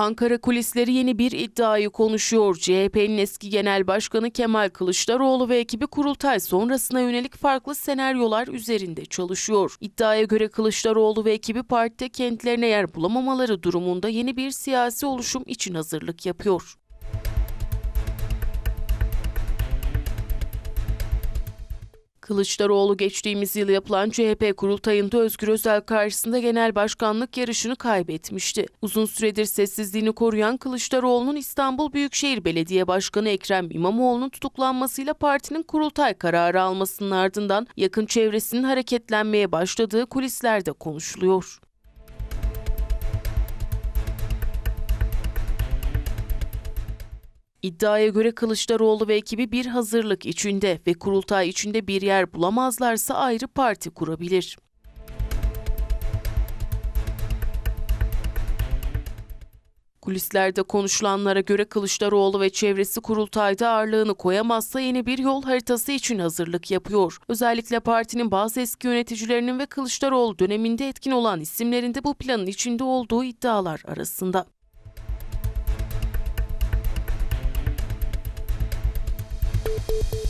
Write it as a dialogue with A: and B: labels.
A: Ankara kulisleri yeni bir iddiayı konuşuyor. CHP'nin eski genel başkanı Kemal Kılıçdaroğlu ve ekibi kurultay sonrasına yönelik farklı senaryolar üzerinde çalışıyor. İddiaya göre Kılıçdaroğlu ve ekibi partide kentlerine yer bulamamaları durumunda yeni bir siyasi oluşum için hazırlık yapıyor. Kılıçdaroğlu geçtiğimiz yıl yapılan CHP kurultayında Özgür Özel karşısında genel başkanlık yarışını kaybetmişti. Uzun süredir sessizliğini koruyan Kılıçdaroğlu'nun İstanbul Büyükşehir Belediye Başkanı Ekrem İmamoğlu'nun tutuklanmasıyla partinin kurultay kararı almasının ardından yakın çevresinin hareketlenmeye başladığı kulislerde konuşuluyor. İddiaya göre Kılıçdaroğlu ve ekibi bir hazırlık içinde ve kurultay içinde bir yer bulamazlarsa ayrı parti kurabilir. Kulislerde konuşulanlara göre Kılıçdaroğlu ve çevresi kurultayda ağırlığını koyamazsa yeni bir yol haritası için hazırlık yapıyor. Özellikle partinin bazı eski yöneticilerinin ve Kılıçdaroğlu döneminde etkin olan isimlerin de bu planın içinde olduğu iddialar arasında. thank you